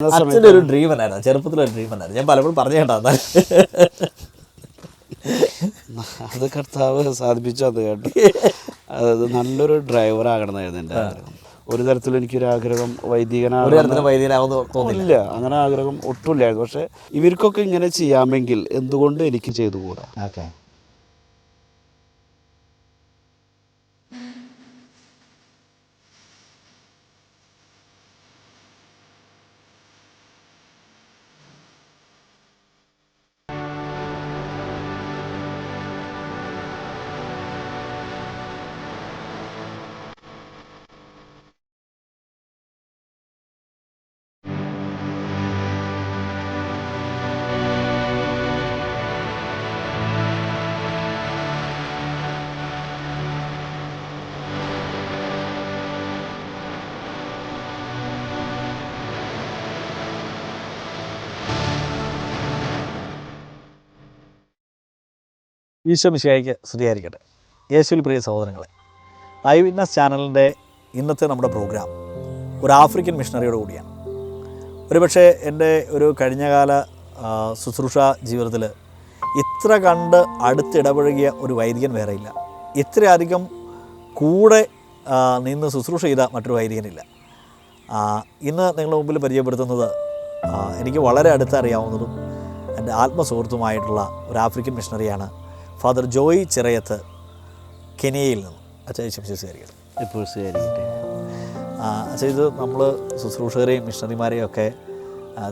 അച്ഛന്റെ ഒരു ഡ്രീം എന്നായിരുന്നു ചെറുപ്പത്തിലൊരു ഡ്രീം എന്നായിരുന്നു ഞാൻ പലപ്പോഴും പറഞ്ഞു കേട്ടാ അത് കർത്താവ് സാധിപ്പിച്ചു അത് കേട്ടോ. അത് നല്ലൊരു ഡ്രൈവർ ആകണമെന്നായിരുന്നു എന്റെ ആഗ്രഹം. ഒരു തരത്തിലും എനിക്കൊരു ആഗ്രഹം തോന്നില്ല ഇല്ല അങ്ങനെ ആഗ്രഹം ഒട്ടുമില്ലായിരുന്നു. പക്ഷെ ഇവർക്കൊക്കെ ഇങ്ങനെ ചെയ്യാമെങ്കിൽ എന്തുകൊണ്ട് എനിക്ക് ചെയ്തുകൂടാ? ഓക്കെ ഈശോ മിശിഹായിക്ക് സ്തുതിയായിരിക്കട്ടെ. യേശുവിൽ പ്രിയ സഹോദരങ്ങളെ ഐ വിറ്റ്നസ് ചാനലിന്റെ ഇന്നത്തെ നമ്മുടെ പ്രോഗ്രാം ഒരു ആഫ്രിക്കൻ മിഷണറിയോട് കൂടിയാണ്. ഒരുപക്ഷെ എന്റെ ഒരു കഴിഞ്ഞകാല ശുശ്രൂഷ ജീവിതത്തിൽ ഇത്ര കണ്ട് അടുത്തിടപഴകിയ ഒരു വൈദികൻ വേറെയില്ല. ഇത്രയധികം കൂടെ നിന്ന് ശുശ്രൂഷ ചെയ്ത മറ്റൊരു വൈദികനില്ല. ഇന്ന് നിങ്ങളുടെ മുമ്പിൽ പരിചയപ്പെടുത്തുന്നത് എനിക്ക് വളരെ അടുത്തറിയാവുന്നതും എന്റെ ആത്മസുഹൃത്തുമായിട്ടുള്ള ഒരു ആഫ്രിക്കൻ മിഷണറിയാണ് ഫാദർ ജോയി ചിറയത്ത് കെനിയയിൽ നിന്ന് അച്ഛൻ ശംശേശ്വരികൾ ഇപ്പോൾ സ്വീകരിക്കട്ടെ. അച്ഛൻ ഇത് നമ്മൾ ശുശ്രൂഷകരെയും മിഷണറിമാരെയും ഒക്കെ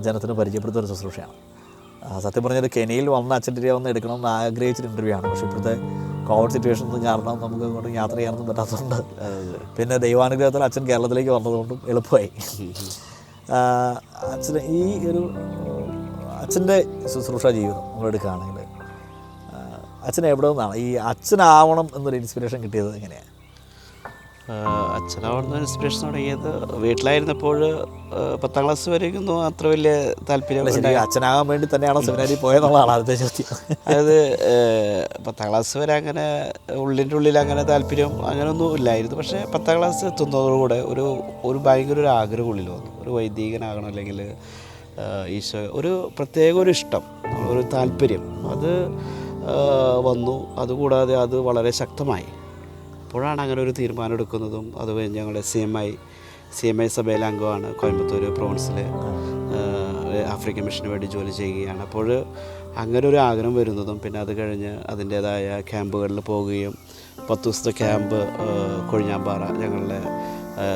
ജനത്തിന് പരിചയപ്പെടുത്തുന്ന ഒരു ശുശ്രൂഷയാണ്. സത്യം പറഞ്ഞാൽ കെനിയയിൽ വന്ന് അച്ഛന്റെ ഒന്ന് എടുക്കണം എന്ന് ആഗ്രഹിച്ചൊരു ഇന്റർവ്യൂ ആണ്. പക്ഷേ ഇപ്പോഴത്തെ കോവിഡ് സിറ്റുവേഷൻ കാരണം നമുക്ക് അങ്ങോട്ട് യാത്ര ചെയ്യാനൊന്നും പറ്റാത്തതുകൊണ്ട് പിന്നെ ദൈവാനുഗ്രഹത്തിൽ അച്ഛൻ കേരളത്തിലേക്ക് വന്നതുകൊണ്ടും എളുപ്പമായി. അച്ഛൻ അച്ഛന് ഈ ഒരു അച്ഛന്റെ ശുശ്രൂഷ ജീവിതം നമ്മളെടുക്കുകയാണെങ്കിൽ അച്ഛൻ എവിടെ നിന്നാണ്? ഈ അച്ഛനാവണം എന്നൊരു ഇൻസ്പിറേഷൻ കിട്ടിയത് എങ്ങനെയാണ് അച്ഛനാവണം എന്നൊരു ഇൻസ്പിറേഷൻ തുടങ്ങിയത് വീട്ടിലായിരുന്നപ്പോൾ പത്താം ക്ലാസ് വരെയൊന്നും അത്ര വലിയ താല്പര്യം അച്ഛനാകാൻ വേണ്ടി തന്നെയാണോ സെമിനാരി പോയെന്നുള്ളതാണ് ആദ്യത്തെ ചോദ്യം. അതായത് പത്താം ക്ലാസ് വരെ അങ്ങനെ ഉള്ളിന്റെ ഉള്ളിൽ അങ്ങനെ താല്പര്യം അങ്ങനെയൊന്നും ഇല്ലായിരുന്നു. പക്ഷേ പത്താം ക്ലാസ് എത്തുന്നതോടുകൂടെ ഒരു ഒരു ഭയങ്കര ഒരു ആഗ്രഹം ഉള്ളിൽ വന്നു. ഒരു വൈദികനാകണം അല്ലെങ്കിൽ ഈശോ ഒരു പ്രത്യേക ഒരു ഇഷ്ടം ഒരു താല്പര്യം. അത് വന്നു. അതുകൂടാതെ അത് വളരെ ശക്തമായി. അപ്പോഴാണ് അങ്ങനെ ഒരു തീരുമാനം എടുക്കുന്നതും അത് ഞങ്ങളുടെ C M I C M I സഭയിലെ അംഗമാണ് കോയമ്പത്തൂർ പ്രോവിൻസിലെ ആഫ്രിക്കൻ മിഷന് വേണ്ടി ജോലി ചെയ്യുകയാണ്. അപ്പോൾ അങ്ങനെ ഒരു ആഗ്രഹം വരുന്നതും പിന്നെ അത് കഴിഞ്ഞ് അതിന്റേതായ ക്യാമ്പുകളിൽ പോവുകയും പത്ത് ദിവസത്തെ ക്യാമ്പ് കൊഴിഞ്ഞാമ്പാറ ഞങ്ങളുടെ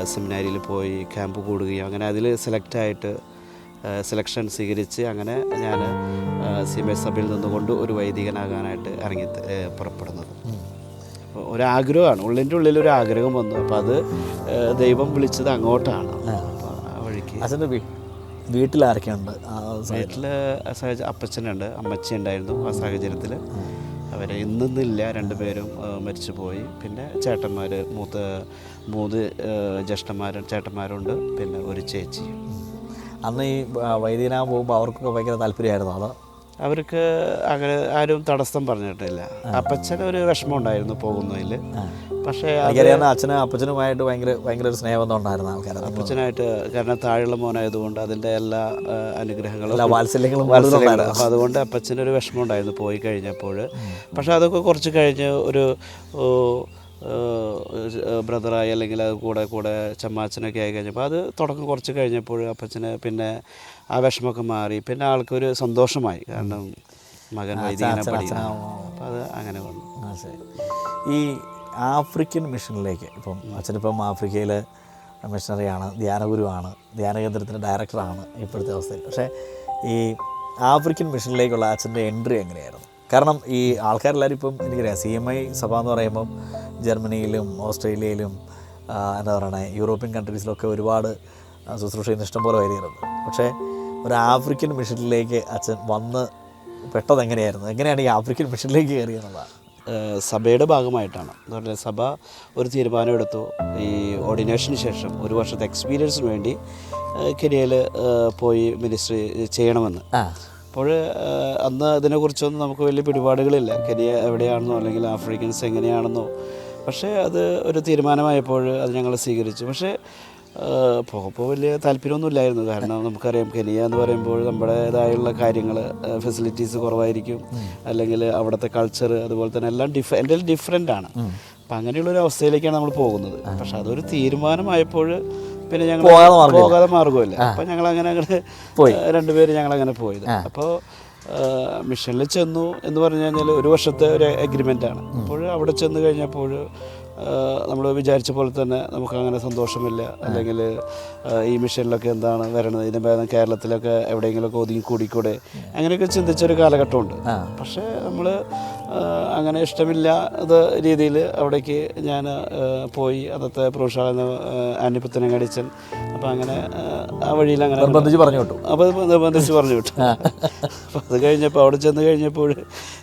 സെമിനാരിയിൽ പോയി ക്യാമ്പ് കൂടുകയും അങ്ങനെ അതിൽ സെലക്റ്റായിട്ട് സെലക്ഷൻ സ്വീകരിച്ച് അങ്ങനെ ഞാൻ സി എം എസ് സഭയിൽ നിന്നുകൊണ്ട് ഒരു വൈദികനാകാനായിട്ട് ഇറങ്ങി പുറപ്പെടുന്നത്. അപ്പോൾ ഒരാഗ്രഹമാണ്. ഉള്ളിന്റെ ഉള്ളിൽ ഒരു ആഗ്രഹം വന്നു. അപ്പോൾ അത് ദൈവം വിളിച്ചത് അങ്ങോട്ടാണ്. അപ്പോൾ ആ വഴിക്ക് അച്ഛന്റെ വീട്ടിൽ ആരൊക്കെയുണ്ട്? വീട്ടിൽ അപ്പച്ചനുണ്ട്. അമ്മച്ചി ഉണ്ടായിരുന്നു ആ സാഹചര്യത്തിൽ അവരെ ഇന്നില്ല രണ്ടുപേരും മരിച്ചു പോയി. പിന്നെ ചേട്ടന്മാർ മൂത്ത മൂന്ന് ജ്യേഷ്ഠന്മാരും ചേട്ടന്മാരുണ്ട്. പിന്നെ ഒരു ചേച്ചി അന്ന് ഈ വൈദ്യനാ പോകുമ്പോൾ അവർക്കൊക്കെ ഭയങ്കര താല്പര്യമായിരുന്നു. അതോ? അവർക്ക് അങ്ങനെ ആരും തടസ്സം പറഞ്ഞിട്ടില്ല. അപ്പച്ചന് ഒരു വിഷമം ഉണ്ടായിരുന്നു പോകുന്നതിൽ പക്ഷേ അങ്ങനെയാണ് എനിക്കറിയാവുന്ന അച്ഛനും അപ്പച്ചനുമായിട്ട് ഭയങ്കര ഭയങ്കര ഒരു സ്നേഹം ഉണ്ടായിരുന്നു ആൾക്കാർ അപ്പച്ചനായിട്ട് കാരണം താഴെയുള്ള മോനായതുകൊണ്ട് അതിന്റെ എല്ലാ അനുഗ്രഹങ്ങളും എല്ലാ വാത്സല്യങ്ങളും വാത്സല്യങ്ങളും. അപ്പോൾ അതുകൊണ്ട് അപ്പച്ചനൊരു വിഷമം ഉണ്ടായിരുന്നു പോയി കഴിഞ്ഞപ്പോൾ പക്ഷേ അതൊക്കെ കുറച്ച് കഴിഞ്ഞ് ഒരു ബ്രദറായി അല്ലെങ്കിൽ അത് കൂടെ കൂടെ ചമ്മാച്ചനൊക്കെ ആയി കഴിഞ്ഞപ്പോൾ അത് തുടക്കം കുറച്ച് കഴിഞ്ഞപ്പോൾ അപ്പച്ചന് പിന്നെ ആ വിഷമമൊക്കെ മാറി. പിന്നെ ആൾക്കൊരു സന്തോഷമായി. കാരണം മകൻ വൈദികനെ പഠിക്കണം. അപ്പോൾ അത് അങ്ങനെ വന്നു. ഈ ആഫ്രിക്കൻ മിഷനിലേക്ക് ഇപ്പം അച്ഛനിപ്പം ആഫ്രിക്കയിൽ മിഷണറിയാണ് ധ്യാനഗുരുവാണ് ധ്യാന കേന്ദ്രത്തിന്റെ ഡയറക്ടറാണ് ഇപ്പോഴത്തെ അവസ്ഥയിൽ. പക്ഷേ ഈ ആഫ്രിക്കൻ മിഷനിലേക്കുള്ള അച്ഛന്റെ എൻട്രി എങ്ങനെയായിരുന്നു? കാരണം ഈ ആൾക്കാരെല്ലാവരും ഇപ്പം എനിക്കറിയാം സി എം ഐ സഭ എന്ന് പറയുമ്പം ജർമ്മനിയിലും ഓസ്ട്രേലിയയിലും എന്താ പറയണേ യൂറോപ്യൻ കൺട്രീസിലൊക്കെ ഒരുപാട് ശുശ്രൂഷ ചെയ്യുന്ന ഇഷ്ടംപോലെ വരികയുണ്ട് പക്ഷേ ഒരു ആഫ്രിക്കൻ മിഷനിലേക്ക് അച്ഛൻ വന്ന് പെട്ടത് എങ്ങനെയായിരുന്നു? എങ്ങനെയാണ് ഈ ആഫ്രിക്കൻ മിഷനിലേക്ക് ഏഹ് സഭയുടെ ഭാഗമായിട്ടാണ്. എന്ന് പറഞ്ഞാൽ സഭ ഒരു തീരുമാനമെടുത്തു ഈ ഓർഡിനേഷന് ശേഷം ഒരു വർഷത്തെ എക്സ്പീരിയൻസിന് വേണ്ടി കെനിയയിൽ പോയി മിനിസ്ട്രി ചെയ്യണമെന്ന്. ആ. അപ്പോൾ അന്ന് ഇതിനെക്കുറിച്ചൊന്നും നമുക്ക് വലിയ പിടിപാടുകളില്ല. കെനിയ എവിടെയാണെന്നോ അല്ലെങ്കിൽ ആഫ്രിക്കൻസ് എങ്ങനെയാണെന്നോ. പക്ഷേ അത് ഒരു തീരുമാനമായപ്പോൾ അത് ഞങ്ങൾ സ്വീകരിച്ചു. പക്ഷേ പോകുമ്പോൾ വലിയ താല്പര്യമൊന്നുമില്ലായിരുന്നു. കാരണം നമുക്കറിയാം കെനിയ എന്ന് പറയുമ്പോൾ നമ്മുടേതായുള്ള കാര്യങ്ങൾ ഫെസിലിറ്റീസ് കുറവായിരിക്കും. അല്ലെങ്കിൽ അവിടുത്തെ കൾച്ചർ അതുപോലെ തന്നെ എല്ലാം ഡിഫ എന്റെ ഡിഫറെന്റ് ആണ്. അപ്പം അങ്ങനെയുള്ളൊരു അവസ്ഥയിലേക്കാണ് നമ്മൾ പോകുന്നത്. പക്ഷെ അതൊരു തീരുമാനമായപ്പോൾ പിന്നെ ഞങ്ങൾ പോകാതെ മാർഗമില്ല അപ്പം ഞങ്ങൾ അങ്ങനെ അങ്ങോട്ട് പോയി. രണ്ടുപേര് ഞങ്ങൾ അങ്ങനെ പോയത്. അപ്പോൾ മിഷനിൽ ചെന്നു എന്ന് പറഞ്ഞു കഴിഞ്ഞാൽ ഒരു വർഷത്തെ ഒരു എഗ്രിമെന്റ് ആണ്. അപ്പോൾ അവിടെ ചെന്ന് കഴിഞ്ഞപ്പോൾ നമ്മൾ വിചാരിച്ച പോലെ തന്നെ നമുക്ക് അങ്ങനെ സന്തോഷമില്ല അല്ലെങ്കിൽ ഈ മിഷനിലൊക്കെ എന്താണ് വരണത്? ഇതിന് ഭേദം കേരളത്തിലൊക്കെ എവിടെയെങ്കിലുമൊക്കെ ഒതുങ്ങി കൂടിക്കൂടെ? അങ്ങനെയൊക്കെ ചിന്തിച്ചൊരു കാലഘട്ടമുണ്ട്. പക്ഷേ നമ്മൾ അങ്ങനെ ഇഷ്ടമില്ലാത്ത രീതിയിൽ അവിടേക്ക് ഞാൻ പോയി. അന്നത്തെ പ്രൊഫഷണൽ കടിച്ചൻ. അപ്പം അങ്ങനെ ആ, വഴിയിൽ അങ്ങനെ നിർബന്ധിച്ച് പറഞ്ഞു വിട്ടു. അപ്പോൾ നിർബന്ധിച്ച് പറഞ്ഞു വിട്ടു. അപ്പോൾ അത് കഴിഞ്ഞപ്പോൾ അവിടെ ചെന്ന് കഴിഞ്ഞപ്പോൾ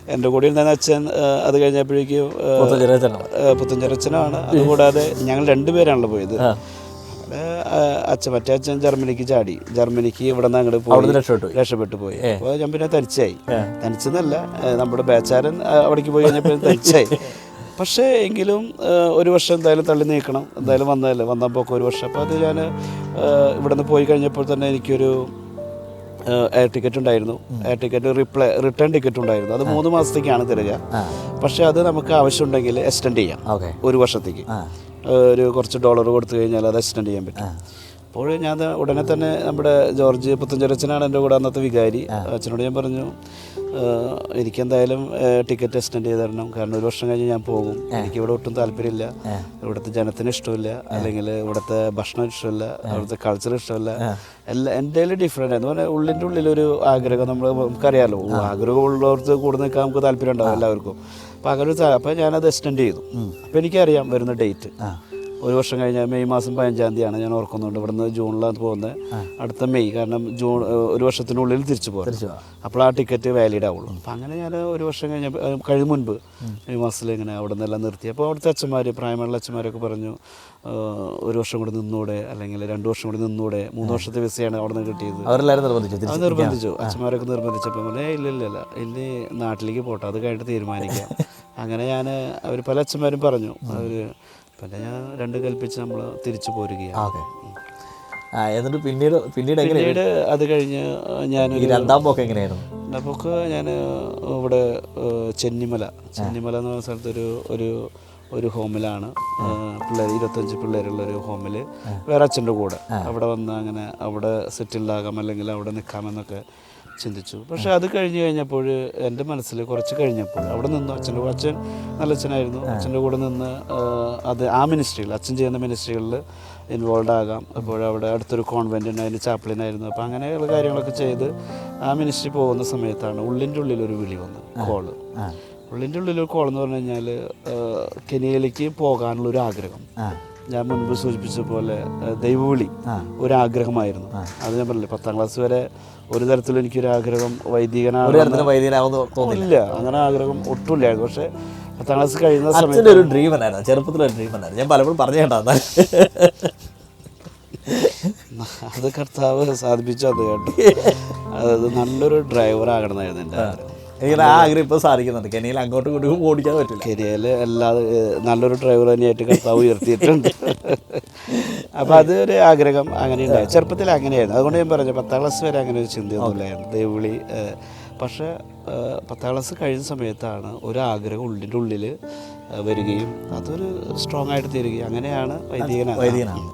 എന്റെ കൂടെ ഉണ്ടായിരുന്ന അച്ഛൻ അത് കഴിഞ്ഞപ്പോഴേക്കും പുത്തഞ്ചരച്ചനാണ് പുത്തഞ്ചിറച്ചനാണ്. അതുകൂടാതെ ഞങ്ങൾ രണ്ടുപേരാണല്ലോ പോയത്. അച്ഛൻ മറ്റേ അച്ഛൻ ജർമ്മനിക്ക് ചാടി. ജർമ്മനിക്ക് ഇവിടെ നിന്ന് അങ്ങോട്ട് പോയി. രക്ഷപ്പെട്ടു പോയി. അപ്പോൾ ഞാൻ പിന്നെ തനിച്ചായി. തനിച്ചെന്നല്ല നമ്മുടെ ബാച്ചാരൻ അവിടേക്ക് പോയി കഴിഞ്ഞപ്പോൾ തനിച്ചായി. പക്ഷേ എങ്കിലും ഒരു വർഷം എന്തായാലും തള്ളി നീക്കണം. എന്തായാലും വന്നതല്ലേ. വന്നപ്പോൾ ഒരു വർഷം. അപ്പോൾ അത് ഞാൻ ഇവിടെ നിന്ന് പോയി കഴിഞ്ഞപ്പോൾ തന്നെ എനിക്കൊരു എയർ ടിക്കറ്റ് ഉണ്ടായിരുന്നു. Air ticket reply return ticket ഉണ്ടായിരുന്നു. അത് മൂന്ന് മാസത്തേക്കാണ് തരിക. പക്ഷേ അത് നമുക്ക് ആവശ്യമുണ്ടെങ്കിൽ എക്സ്റ്റെൻഡ് ചെയ്യാം. ഒരു വർഷത്തേക്ക്. ഒരു കുറച്ച് ഡോളർ കൊടുത്തു കഴിഞ്ഞാൽ അത് എക്സ്റ്റെൻഡ് ചെയ്യാൻ പറ്റും. അപ്പോൾ ഞാൻ ഉടനെ തന്നെ നമ്മുടെ ജോർജ് പുത്തഞ്ചരച്ചനാണ് എന്റെ കൂടെ അന്നത്തെ വികാരി. അച്ഛനോട് ഞാൻ പറഞ്ഞു "ഏഹ്, എനിക്കെന്തായാലും ടിക്കറ്റ് എക്സ്റ്റെൻഡ് ചെയ്ത് തരണം. കാരണം ഒരു വർഷം കഴിഞ്ഞ് ഞാൻ പോകും. എനിക്കിവിടെ ഒട്ടും താല്പര്യമില്ല. ഇവിടുത്തെ ജനത്തിന് ഇഷ്ടമില്ല. അല്ലെങ്കിൽ ഇവിടുത്തെ ഭക്ഷണം ഇഷ്ടമില്ല. അവിടുത്തെ കൾച്ചർ ഇഷ്ടമില്ല. എല്ലാ എന്റെ ഡിഫറെന്റ് എന്ന് പറഞ്ഞാൽ ഉള്ളിന്റെ ഉള്ളിലൊരു ആഗ്രഹം നമ്മൾ നമുക്കറിയാലോ. ആഗ്രഹമുള്ളവർക്ക് കൂടെ നിൽക്കാൻ നമുക്ക് താല്പര്യം ഉണ്ടാവും എല്ലാവർക്കും. അപ്പോൾ അങ്ങനെ ഒരു അപ്പോൾ ഞാനത് എക്സ്റ്റെൻഡ് ചെയ്തു. അപ്പോൾ എനിക്കറിയാം വരുന്ന ഡേറ്റ് ഒരു വർഷം കഴിഞ്ഞാൽ മെയ് മാസം പതിനഞ്ചാം തീയതിയാണ് ഞാൻ ഓർക്കുന്നുണ്ട്. ഇവിടുന്ന് ജൂണിലാണ് പോകുന്നത്. അടുത്ത മെയ് കാരണം ജൂൺ ഒരു വർഷത്തിനുള്ളിൽ തിരിച്ചു പോകാം അപ്പോൾ ആ ടിക്കറ്റ് വാലിഡ് ആവുള്ളൂ. അപ്പം അങ്ങനെ ഞാൻ ഒരു വർഷം കഴിഞ്ഞ കഴിഞ്ഞ മുൻപ് മെയ് മാസത്തിൽ ഇങ്ങനെ അവിടെ നിന്നെല്ലാം നിർത്തി. അപ്പോൾ അവിടുത്തെ അച്ഛന്മാർ പ്രായമുള്ള അച്ഛന്മാരൊക്കെ പറഞ്ഞു ഒരു വർഷം കൂടി നിന്നൂടെ അല്ലെങ്കിൽ രണ്ട് വർഷം കൂടി നിന്നൂടെ മൂന്ന് വർഷത്തെ വിസയാണ് അവിടെ നിന്ന് കിട്ടിയത്. അവരെല്ലാവരും നിർബന്ധിച്ചു അത് നിർബന്ധിച്ചു. അച്ഛന്മാരൊക്കെ നിർബന്ധിച്ചപ്പോൾ പറഞ്ഞു ഇല്ല ഇല്ല ഇല്ല ഇനി നാട്ടിലേക്ക് പോട്ടെ അത് കഴിഞ്ഞിട്ട് തീരുമാനിക്കാം. അങ്ങനെ ഞാൻ അവർ പല അച്ഛന്മാരും പറഞ്ഞു. അവർ പിന്നെ ഞാൻ രണ്ട് കൽപ്പിച്ച് നമ്മൾ തിരിച്ചു പോരുകയാണ്. ഓക്കെ. എന്നിട്ട് പിന്നീട് പിന്നീട് പിന്നീട് അത് കഴിഞ്ഞ് ഞാൻ രണ്ടാം പോക്ക് എങ്ങനെയായിരുന്നു? രണ്ടാം പോക്ക് ഞാൻ ഇവിടെ ചെന്നിമല. ചെന്നിമല എന്ന് പറഞ്ഞ സ്ഥലത്തൊരു ഒരു ഒരു ഹോമിലാണ്. പിള്ളേർ ഇരുപത്തഞ്ച് പിള്ളേരുള്ള ഒരു ഹോമിൽ വേറെ അച്ഛന്റെ കൂടെ. അവിടെ വന്ന് അങ്ങനെ അവിടെ സെറ്റിൽഡാകാം അല്ലെങ്കിൽ അവിടെ നിൽക്കാമെന്നൊക്കെ ചിന്തിച്ചു. പക്ഷെ അത് കഴിഞ്ഞു കഴിഞ്ഞപ്പോൾ എന്റെ മനസ്സിൽ കുറച്ച് കഴിഞ്ഞപ്പോൾ അവിടെ നിന്നു അച്ഛന്റെ അച്ഛൻ നല്ല അച്ഛനായിരുന്നു. അച്ഛന്റെ കൂടെ നിന്ന് അത് ആ മിനിസ്ട്രിയിൽ അച്ഛൻ ചെയ്യുന്ന മിനിസ്ട്രികളിൽ ഇൻവോൾവ് ആകാം. അപ്പോൾ അവിടെ അടുത്തൊരു കോൺവെന്റ് ഉണ്ട് അതിന് ചാപ്ലിനായിരുന്നു അപ്പോൾ അങ്ങനെയുള്ള കാര്യങ്ങളൊക്കെ ചെയ്ത് ആ മിനിസ്ട്രി പോകുന്ന സമയത്താണ് ഉള്ളിന്റെ ഉള്ളിൽ ഒരു വിളി വന്നത് കോൾ. ഉള്ളിന്റെ ഉള്ളിൽ ഒരു കോൾ എന്ന് പറഞ്ഞു കഴിഞ്ഞാൽ കെനിയയിലേക്ക് പോകാനുള്ള ഒരു ആഗ്രഹം. ഞാൻ മുൻപ് സൂചിപ്പിച്ച പോലെ ദൈവവിളി ഒരാഗ്രഹമായിരുന്നു. അത് ഞാൻ പറഞ്ഞില്ലേ പത്താം ക്ലാസ് വരെ ഒരു തരത്തിലും എനിക്കൊരു ആഗ്രഹം ഒരു വൈദ്യനാവുന്ന ഇല്ല അങ്ങനെ ആഗ്രഹം ഒട്ടുമില്ലായിരുന്നു പക്ഷേ പത്താം ക്ലാസ് കഴിയുന്ന സമയത്ത് ഒരു ഡ്രീം ചെറുപ്പത്തിൽ ചെറുപ്പത്തിലൊരു ഡ്രീം ഞാൻ പലപ്പോഴും പറഞ്ഞു കേട്ടോ അത് കർത്താവ് സാധിപ്പിച്ചു അത് കേട്ടോ. അത് നല്ലൊരു ഡ്രൈവർ ആകണമെന്നായിരുന്നു എന്റെ ആഗ്രഹം. എനിക്ക് ആ ആഗ്രഹം ഇപ്പോൾ സാധിക്കുന്നുണ്ട്. കെനിയിൽ അങ്ങോട്ടും ഇങ്ങോട്ടും ഓടിക്കാൻ പറ്റില്ല. കെനിയയിൽ എല്ലാ നല്ലൊരു ഡ്രൈവർ തന്നെയായിട്ട് കർത്താവ് ഉയർത്തിയിട്ടുണ്ട്. അപ്പോൾ അതൊരു ആഗ്രഹം അങ്ങനെ ഉണ്ടായി. ചെറുപ്പത്തിൽ അങ്ങനെയായിരുന്നു. അതുകൊണ്ട് ഞാൻ പറഞ്ഞു പത്താം ക്ലാസ് വരെ അങ്ങനെ ഒരു ചിന്തയൊന്നുമില്ലായിരുന്നു ദൈവവിളി പക്ഷേ പത്താം ക്ലാസ് കഴിഞ്ഞ സമയത്താണ് ഒരു ആഗ്രഹം ഉള്ളിന്റെ ഉള്ളിൽ വരികയും അതൊരു സ്ട്രോങ് ആയിട്ട് തീരുകയും. അങ്ങനെയാണ് വൈദികനാണ്. വൈദികനാണ്